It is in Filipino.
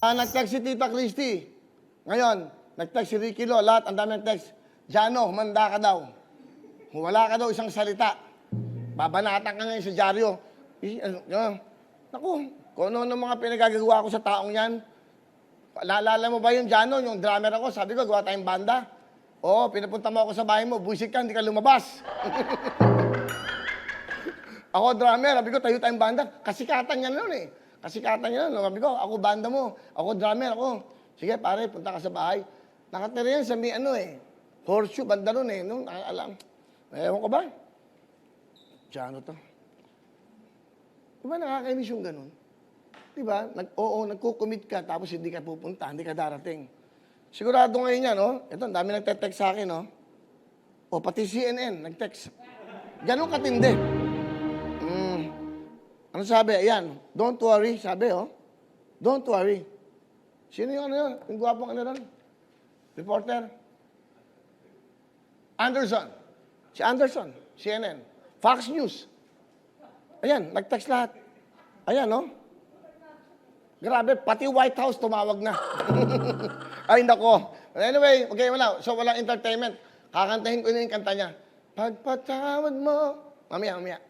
Ah, nag-text si Tita Christy. Ngayon, nag-text si Ricky Lo, lahat, ang dami nag-text. Jano, humanda ka daw. Wala ka daw isang salita. Babanatan ka ngayon sa dyaryo. Ano, ano, naku, kung ano ng mga pinagagagawa ko sa taong yan. Naalala mo ba yung Jano, yung drummer ako? Sabi ko, gawa tayong banda. Oo, pinapunta mo ako sa bahay mo, buisit ka, hindi ka lumabas. Ako drummer, sabi ko, tayo tayong banda. Kasikatan niya noon eh. Kasikatan niya noon. Sabi ko, ako banda mo. Ako drummer, ako. Sige pare, punta ka sa bahay. Nakatira yan sa may ano eh. Horseshoe, banda noon eh. Nung alam. Ewan ko ba? Diyan to. Di ba nakakainis yung ganun? Di ba? Nag, oo, nagko-commit ka tapos hindi ka pupunta, hindi ka darating. Sigurado ngayon yan, no? Ito, ang dami nagte-text sa akin, no? O, pati CNN, nag-text. Ganun katindi. Ano sabi? Ayan, don't worry, sabi, oh. Don't worry. Sino yung ano yun? Yung gwapong ano ron? Reporter? Anderson. Si Anderson, CNN. Fox News. Ayan, nag-text lahat. Ayan, no? Grabe, pati White House tumawag na. Ay, nako. Anyway, okay, wala. So, walang entertainment. Kakantahin ko na yung kanta niya. Pagpatawad mo. Mamaya, mamaya.